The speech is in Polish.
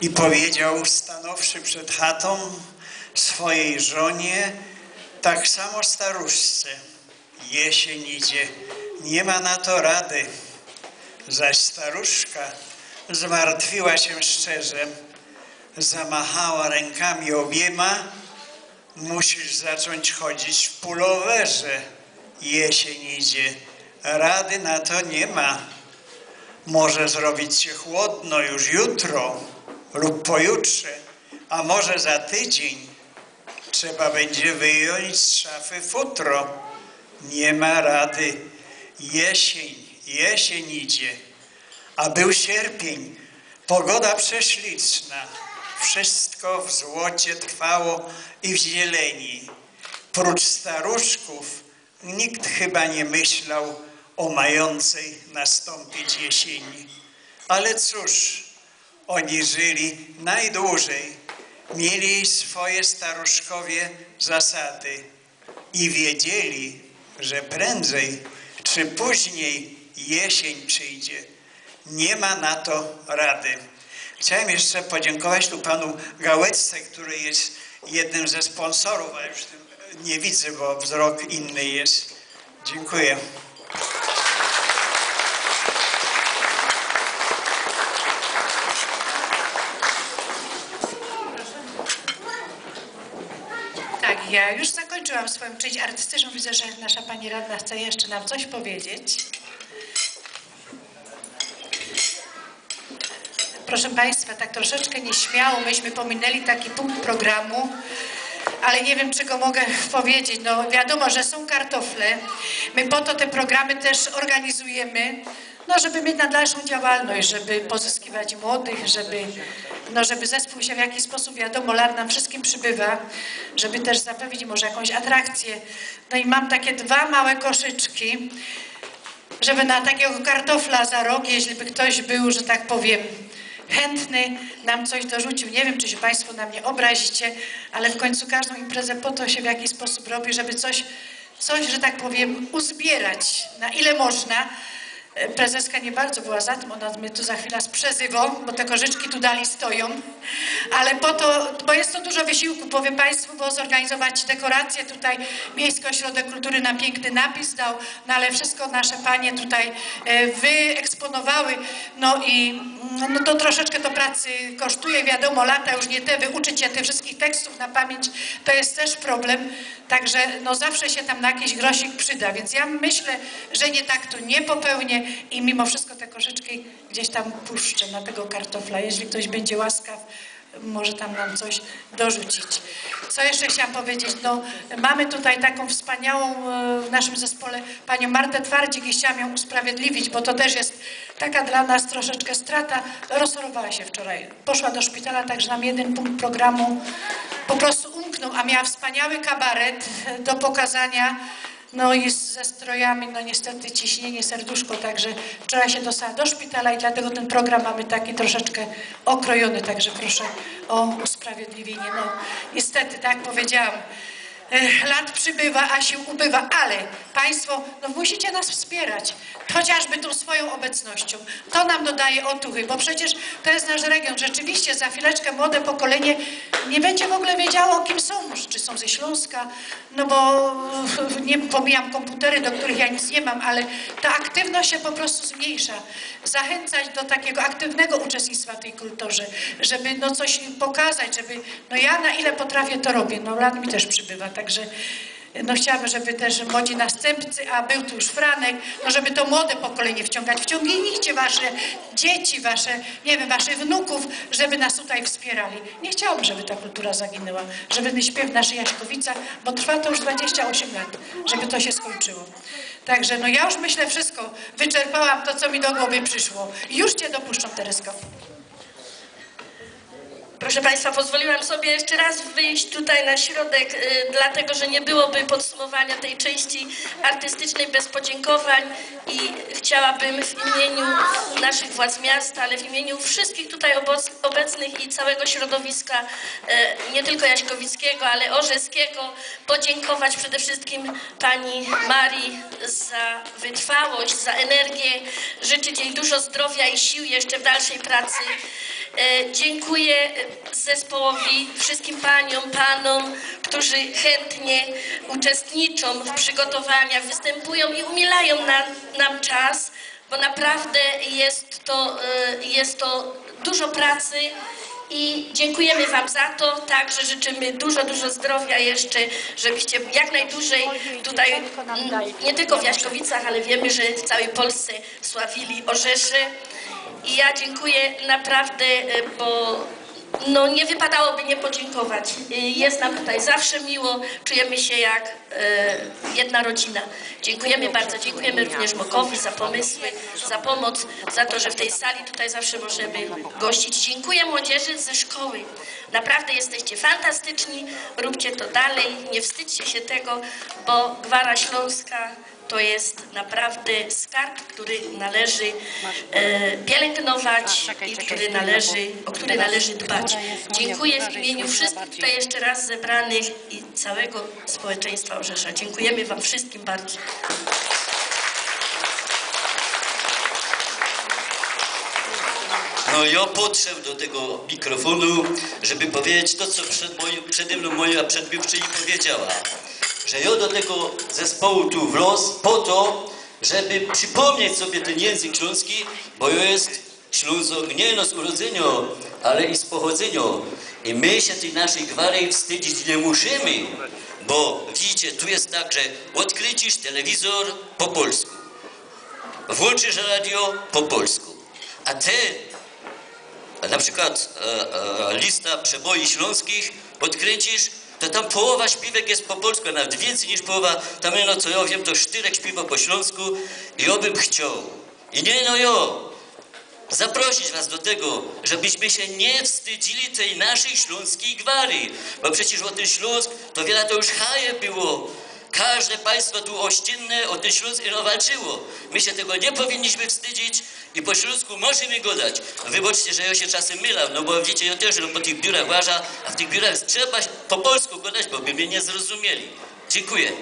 i powiedział stanowszy przed chatą swojej żonie, tak samo staruszce, jesień idzie, nie ma na to rady. Zaś staruszka zmartwiła się szczerze, zamachała rękami obiema, musisz zacząć chodzić w pulowerze. Jesień idzie, rady na to nie ma. Może zrobić się chłodno już jutro lub pojutrze, a może za tydzień. Trzeba będzie wyjąć z szafy futro. Nie ma rady. Jesień, jesień idzie. A był sierpień, pogoda prześliczna. Wszystko w złocie trwało i w zieleni. Prócz staruszków nikt chyba nie myślał o mającej nastąpić jesieni. Ale cóż, oni żyli najdłużej, mieli swoje staruszkowie zasady i wiedzieli, że prędzej czy później jesień przyjdzie. Nie ma na to rady. Chciałem jeszcze podziękować tu panu Gałecce, który jest jednym ze sponsorów, ale już nie widzę, bo wzrok inny jest. Dziękuję. Tak, ja już zakończyłam swoją część artystyczną. Widzę, że nasza pani radna chce jeszcze nam coś powiedzieć. Proszę Państwa, tak troszeczkę nieśmiało myśmy pominęli taki punkt programu, ale nie wiem, czy go mogę powiedzieć. No wiadomo, że są kartofle. My po to te programy też organizujemy, no żeby mieć na dalszą działalność, żeby pozyskiwać młodych, żeby, no żeby zespół się w jakiś sposób, wiadomo, lat nam wszystkim przybywa, żeby też zapewnić może jakąś atrakcję. No i mam takie dwa małe koszyczki, żeby na takiego kartofla za rok, jeśli by ktoś był, że tak powiem, chętny nam coś dorzucił. Nie wiem, czy się Państwo na mnie obrazicie, ale w końcu każdą imprezę po to się w jakiś sposób robi, żeby coś, coś że tak powiem, uzbierać, na ile można. Prezeska nie bardzo była za tym, ona mnie tu za chwilę sprzezywo, bo te korzyczki tu dalej stoją, ale po to, bo jest to dużo wysiłku, powiem Państwu, bo zorganizować dekoracje tutaj, Miejski Ośrodek Kultury nam piękny napis dał, no ale wszystko nasze panie tutaj e, wyeksponowały, no i no to troszeczkę to pracy kosztuje, wiadomo, lata już nie te, wyuczyć się tych wszystkich tekstów na pamięć, to jest też problem, także no zawsze się tam na jakiś grosik przyda, więc ja myślę, że nie tak tu nie popełnię i mimo wszystko te koszyczki gdzieś tam puszczę na tego kartofla, jeżeli ktoś będzie łaskaw, może tam nam coś dorzucić. Co jeszcze chciałam powiedzieć? No, mamy tutaj taką wspaniałą e, w naszym zespole panią Martę Twardzik i chciałam ją usprawiedliwić, bo to też jest taka dla nas troszeczkę strata. Rozchorowała się wczoraj. Poszła do szpitala, także nam jeden punkt programu po prostu umknął, a miała wspaniały kabaret do pokazania. No i ze strojami, no niestety ciśnienie, serduszko, także wczoraj się dostała do szpitala i dlatego ten program mamy taki troszeczkę okrojony, także proszę o usprawiedliwienie. No niestety, tak powiedziałam, lat przybywa, a sił ubywa, ale Państwo no, musicie nas wspierać, chociażby tą swoją obecnością. To nam dodaje otuchy, bo przecież to jest nasz region. Rzeczywiście za chwileczkę młode pokolenie nie będzie w ogóle wiedziało, kim są, czy są ze Śląska, no bo nie pomijam komputery, do których ja nic nie mam, ale ta aktywność się po prostu zmniejsza. Zachęcać do takiego aktywnego uczestnictwa w tej kulturze, żeby no coś pokazać, żeby no ja na ile potrafię to robię, no lat mi też przybywa, także no chciałabym, żeby też młodzi następcy, a był tu już Franek, no żeby to młode pokolenie wciągać. Wciągnijcie wasze dzieci, wasze, nie wiem, waszych wnuków, żeby nas tutaj wspierali. Nie chciałabym, żeby ta kultura zaginęła, żeby ten śpiew w naszych Jaśkowicach, bo trwa to już 28 lat, żeby to się skończyło. Także no ja już myślę wszystko, wyczerpałam to, co mi do głowy przyszło. Już cię dopuszczą, Teresko. Proszę Państwa, pozwoliłam sobie jeszcze raz wyjść tutaj na środek, y, dlatego że nie byłoby podsumowania tej części artystycznej bez podziękowań i chciałabym w imieniu naszych władz miasta, ale w imieniu wszystkich tutaj obecnych i całego środowiska, e, nie tylko Jaśkowickiego, ale Orzeskiego, podziękować przede wszystkim pani Marii za wytrwałość, za energię, życzyć jej dużo zdrowia i sił jeszcze w dalszej pracy. E, Dziękuję zespołowi, wszystkim paniom, panom, którzy chętnie uczestniczą w przygotowaniach, występują i umilają na, nam czas, bo naprawdę jest to, e, jest to dużo pracy i dziękujemy Wam za to. Także życzymy dużo, dużo zdrowia jeszcze, żebyście jak najdłużej tutaj, mm, nie tylko w Jaśkowicach, ale wiemy, że w całej Polsce sławili Orzesze. I ja dziękuję naprawdę, e, bo no, nie wypadałoby nie podziękować. Jest nam tutaj zawsze miło, czujemy się jak e, jedna rodzina. Dziękujemy bardzo, dziękujemy również Mokowi za pomysły, za pomoc, za to, że w tej sali tutaj zawsze możemy gościć. Dziękuję młodzieży ze szkoły. Naprawdę jesteście fantastyczni, róbcie to dalej, nie wstydźcie się tego, bo Gwara Śląska to jest naprawdę skarb, który należy e, pielęgnować i który należy, o który należy dbać. Dziękuję w imieniu wszystkich tutaj jeszcze raz zebranych i całego społeczeństwa Orzesza. Dziękujemy Wam wszystkim bardzo. No ja podszedł do tego mikrofonu, żeby powiedzieć to, co przed moim, przede mną moja przedmówczyni powiedziała. Że ja do tego zespołu tu wlazł po to, żeby przypomnieć sobie ten język śląski, bo jest Ślązok nie no z urodzenia, ale i z pochodzenia. I my się tej naszej gwary wstydzić nie musimy, bo widzicie, tu jest tak, że odkrycisz telewizor po polsku, włączysz radio po polsku, a te na przykład e, e, lista przeboi śląskich odkręcisz, to tam połowa śpiewek jest po polsku, a nawet więcej niż połowa. Tam no co ja wiem, to Sztyrek śpiewa po śląsku i ja bym chciał. I nie no jo, zaprosić was do tego, żebyśmy się nie wstydzili tej naszej śląskiej gwary. Bo przecież o ten Śląsk to wiele to już haje było. Każde państwo tu ościenne o ten Śląsk walczyło. My się tego nie powinniśmy wstydzić i po śląsku możemy go dać. Wybaczcie, że ja się czasem mylę, no bo widzicie, ja też no, po tych biurach łażę, a w tych biurach trzeba po polsku go dać, bo by mnie nie zrozumieli. Dziękuję.